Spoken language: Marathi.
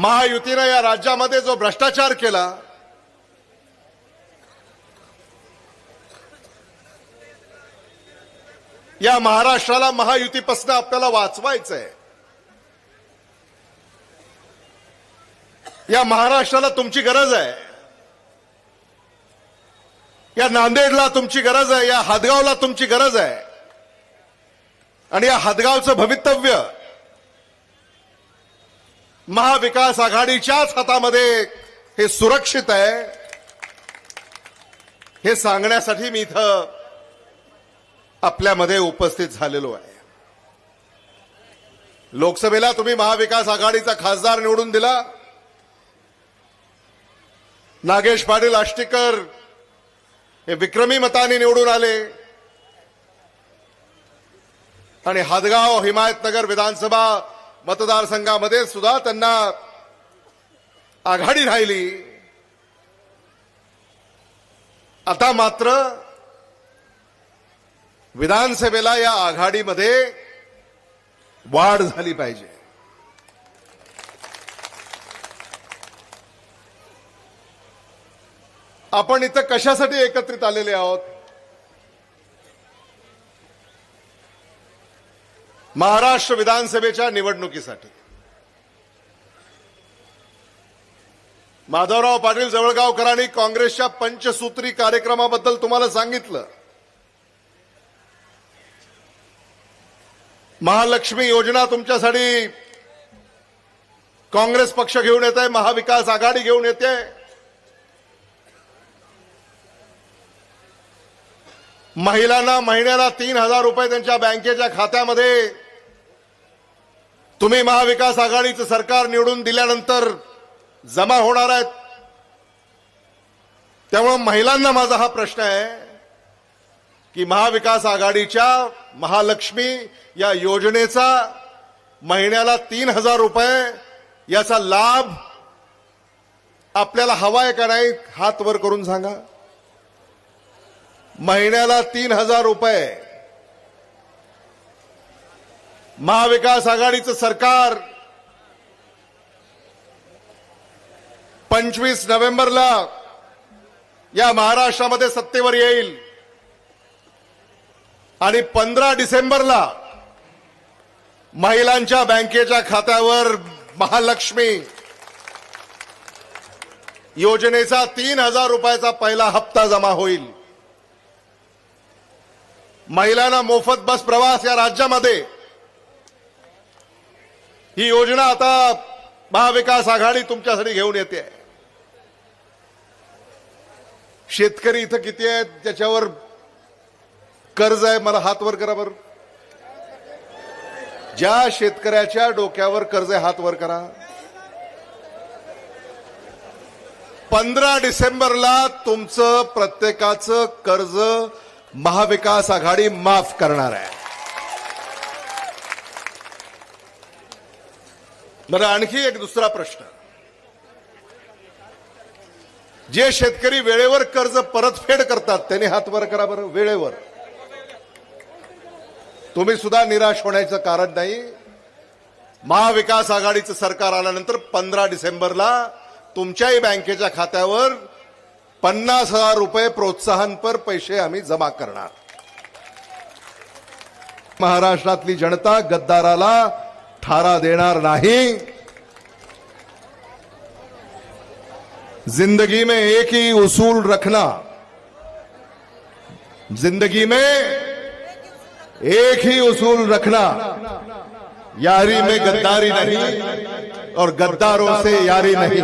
महायुतीनं या राज्यामध्ये जो भ्रष्टाचार केला या महाराष्ट्राला महायुतीपासून आपल्याला वाचवायचं आहे या महाराष्ट्राला तुमची गरज आहे. या नांदेडला तुमची गरज आहे या हादगावला तुमची गरज आहे. आणि या हादगावचं भवितव्य महाविकास आघाडीच्याच हातामध्ये हे सुरक्षित आहे. हे सांगण्यासाठी मी इथं आपल्यामध्ये उपस्थित झालेलो आहे. लोकसभेला तुम्ही महाविकास आघाडीचा खासदार निवडून दिला. नागेश पाटील आष्टीकर हे विक्रमी मताने निवडून आले. आणि हादगाव हिमायतनगर विधानसभा मतदारसंघामध्ये सुद्धा त्यांना आघाडी राहिली. आता मात्र विधानसभेला या आघाडीमध्ये वाढ झाली पाहिजे. आपण इथं कशासाठी एकत्रित आलेले आहोत? महाराष्ट्र विधानसभेच्या निवडणुकीसाठी. माधवराव पाटील जवळगावकरांनी काँग्रेसच्या पंचसूत्री कार्यक्रमाबद्दल तुम्हाला सांगितलं. महालक्ष्मी योजना तुमच्यासाठी काँग्रेस पक्ष घेऊन येत आहे महाविकास आघाडी घेऊन येते. महिलांना महिन्याला तीन हजार रुपये त्यांच्या बँकेच्या खात्यामध्ये तुम्ही महाविकास आघाडीचं सरकार निवडून दिल्यानंतर जमा होणार आहेत. त्यामुळं महिलांना माझा हा प्रश्न आहे की महाविकास आघाडीच्या महालक्ष्मी या योजनेचा महिन्याला तीन हजार रुपये याचा लाभ आपल्याला हवाय का नाही हात वर करून सांगा. महिन्याला तीन हजार रुपये महाविकास आघाडीचं सरकार पंचवीस नोव्हेंबरला या महाराष्ट्रामध्ये सत्तेवर येईल आणि पंधरा डिसेंबरला महिलांच्या बँकेच्या खात्यावर महालक्ष्मी योजनेचा तीन हजार रुपयाचा पहिला हप्ता जमा होईल. महिलांना मोफत बस प्रवास या राज्यामध्ये ही योजना आता महाविकास आघाडी तुमच्यासाठी घेऊन येते. शेतकरी इथं किती आहेत त्याच्यावर कर्ज आहे मला हात वर करा बरं. ज्या शेतकऱ्याच्या डोक्यावर कर्ज आहे हात वर करा. पंधरा डिसेंबरला तुमचं प्रत्येकाचं कर्ज महाविकास आघाडी माफ करणार आहे. बरं आणखी एक दुसरा प्रश्न. जे शेतकरी वेळेवर कर्ज परतफेड करतात त्यांनी हात वर करा बरं वेळेवर. तुम्ही सुद्धा निराश होण्याचं कारण नाही. महाविकास आघाडीचं सरकार आल्यानंतर पंधरा डिसेंबरला तुमच्याही बँकेच्या खात्यावर पन्नास हजार रुपये प्रोत्साहनपर पैसे आम्ही जमा करणार. महाराष्ट्रातली जनता गद्दाराला थारा देणार नाही। ज़िंदगी में एक ही उसूल रखना। ज़िंदगी में एक ही उसूल रखना। यारी में गद्दारी नहीं और गद्दारों से यारी नहीं।